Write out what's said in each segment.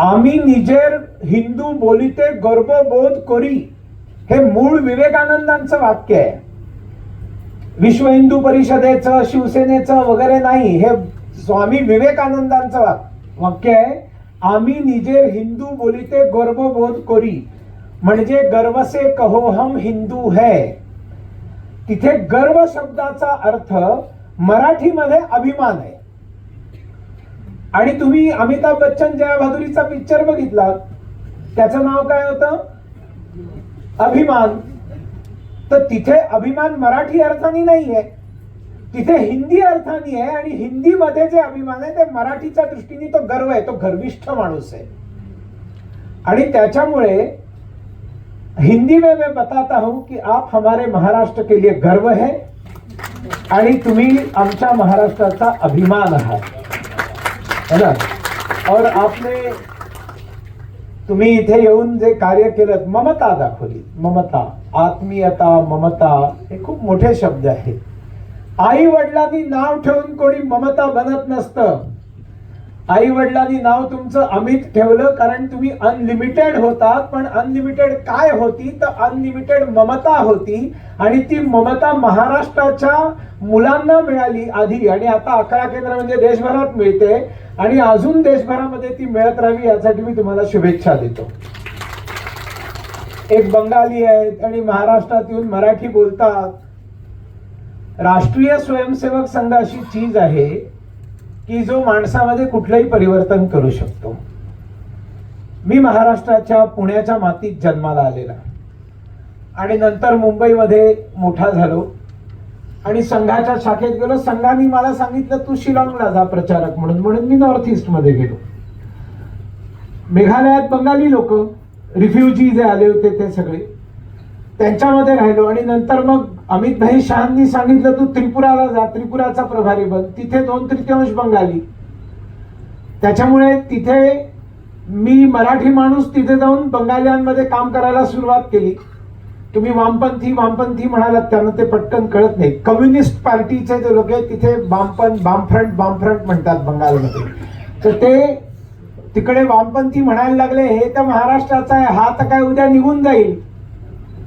आम्ही निजेर हिंदू बोलिते गर्वबोध करी हे मूळ विवेकानंदांचं वाक्य आहे. विश्व हिंदू परिषदेचं शिवसेनेचं वगैरे नाही हे स्वामी विवेकानंदांचं वाक्य आहे. आम्ही निजेर हिंदू बोलिते गर्वबोध करी म्हणजे गर्व से कहो हम हिंदू है. तिथे गर्व शब्दाचा अर्थ मराठीमध्ये अभिमान आहे. आणि तुम्ही अमिताभ बच्चन जया भादुरीचा पिक्चर बघितला त्याचं नाव काय होतं? अभिमान. तर तिथे अभिमान मराठी अर्थाने नाही आहे तिथे हिंदी अर्थाने आहे आणि हिंदीमध्ये जे अभिमान आहे ते मराठीच्या दृष्टीने तो गर्व आहे. तो गर्विष्ठ माणूस आहे. आणि त्याच्यामुळे हिंदी में मैं बताता हूं कि आप हमारे महाराष्ट्र के लिए गर्व है. आणि तुम्ही आमच्या महाराष्ट्राचा अभिमान आहात. है ना? और आपने तुम्ही इथे येऊन जे कार्य केलं ममता दाखवली. ममता आत्मीयता ममता हे खूप मोठे शब्द आहेत. आई वडिलांनी नाव ठेवून कोणी ममता बनत नसतं. आई वडिलांनी नाव तुमचं अमित ठेवलं कारण तुम्ही अनलिमिटेड होतात पण अनलिमिटेड काय होती? तर अनलिमिटेड ममता होती आणि ती ममता महाराष्ट्राच्या मुलांना मिळाली आधी. आणि आता अकरा केंद्र म्हणजे देशभरात मिळते. आणि अजून देशभरामध्ये ती मिळत राहावी यासाठी मी तुम्हाला शुभेच्छा देतो. एक बंगाली आहेत आणि महाराष्ट्रात येऊन मराठी बोलतात. राष्ट्रीय स्वयंसेवक संघ अशी चीज आहे की जो माणसामध्ये कुठलंही परिवर्तन करू शकतो. मी महाराष्ट्राच्या पुण्याच्या मातीत जन्माला आलेला. आणि नंतर मुंबईमध्ये मोठा झालो. आणि संघाच्या शाखेत गेलो. संघाने मला सांगितलं तू शिलाँगला जा प्रचारक म्हणून. म्हणून मी नॉर्थ ईस्टमध्ये गेलो. मेघालयात बंगाली लोक रिफ्युजी जे आले होते ते सगळे त्यांच्यामध्ये राहिलो. आणि नंतर मग अमित भाई शहांनी सांगितलं तू त्रिपुराला जा. त्रिपुराचा प्रभारी बन. तिथे दोन तृतीयांश बंगाली. त्याच्यामुळे तिथे मी मराठी माणूस तिथे जाऊन बंगाल्यांमध्ये काम करायला सुरुवात केली. तुम्ही वामपंथी वामपंथी म्हणालात त्यांना ते पटकन कळत नाही. कम्युनिस्ट पार्टीचे जे लोक आहेत तिथे वामपंथ वामफ्रंट वामफ्रंट म्हणतात बंगालमध्ये. तर ते तिकडे वामपंथी म्हणायला लागले हे तर महाराष्ट्राचा आहे हा तर काय उद्या निघून जाईल.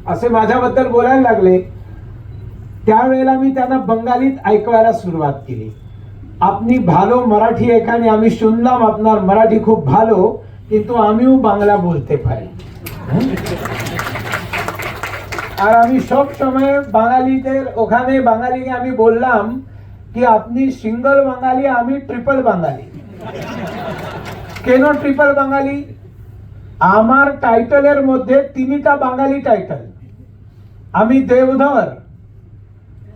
असे माझ्याबद्दल बोलायला लागले. त्यावेळेला मी त्यांना बंगालीत ऐकवायला सुरुवात केली. आपली भालो मराठी ऐकाने आम्ही शुनला मापणार. मराठी खूप भालो. किंतु आम्ही बांगला बोलते पाहिजे আর আমি সব সময় বাঙালিদের, ওখানে বাঙালিকে আমি বললাম কি আপনি সিঙ্গল বাঙালি, আমি ট্রিপল বাঙালি। কেন ট্রিপল বাঙালি? আমার টাইটেলের মধ্যে তিনটা বাঙালি টাইটেল। আমি দেবধর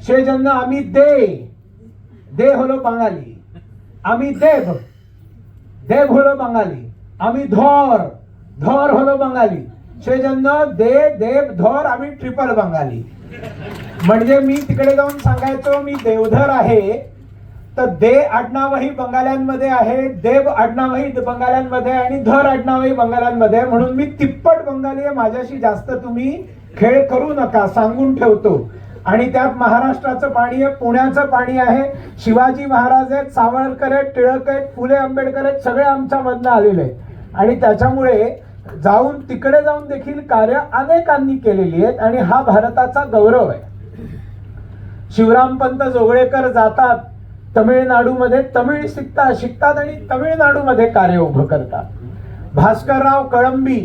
সেই জন্য আমি দে। দে হলো বাঙালি। আমি দেব। দেব হলো বাঙালি। আমি ধর। ধর হলো বাঙালি। সেই জন্য দे देव धर आम्ही ट्रिपल बांगाली म्हणजे मी तिकडे जाऊन सांगायचो मी देवधर आहे तर दे आडनावही बंगाल्यांमध्ये आहे देव आडनावही बंगाल्यांमध्ये आहे आणि धर आडनावही बंगाल्यांमध्ये आहे म्हणून मी तिप्पट बंगाली आहे माझ्याशी जास्त तुम्ही खेळ करू नका सांगून ठेवतो आणि त्यात महाराष्ट्राचं पाणी आहे पुण्याचं पाणी आहे शिवाजी महाराज आहेत सावरकर आहेत टिळक आहेत फुले आंबेडकर आहेत सगळे आमच्या मधनं आलेले आहेत आणि त्याच्यामुळे जाऊन तिकडे जाऊन देखील कार्य अनेकांनी केलेली आहेत आणि हा भारताचा गौरव आहे. शिवरामपंत जोगळेकर जातात तमिळनाडूमध्ये तमिळ शिकतात शिकतात आणि तमिळनाडूमध्ये कार्य उभं करतात. भास्करराव कळंबी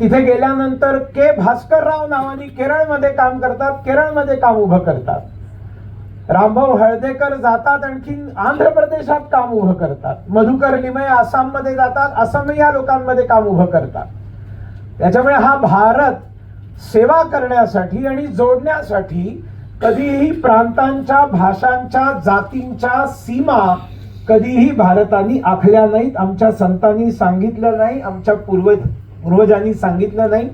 तिथे गेल्यानंतर के. भास्करराव नावानी केरळमध्ये काम करतात केरळमध्ये काम उभं करतात. रामभाऊ हळदेकर जातात आणखीन आंध्र प्रदेशात काम उभं करतात. मधुकर लिमय आसाममध्ये जातात आसाम या लोकांमध्ये काम उभं करतात. त्याच्यामुळे हा भारत सेवा करण्यासाठी आणि जोडण्यासाठी कधीही प्रांतांच्या भाषांच्या जातींच्या सीमा कधीही भारताने आखल्या नाहीत. आमच्या संतांनी सांगितलं नाही आमच्या पूर्वज पूर्वजांनी सांगितलं नाही.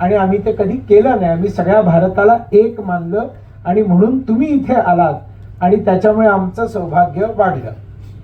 आणि आम्ही ते कधी केलं नाही. आम्ही सगळ्या भारताला एक मानलं. आणि म्हणून तुम्ही इथे आलात आणि त्याच्यामुळे आमचं सौभाग्य वाढलं.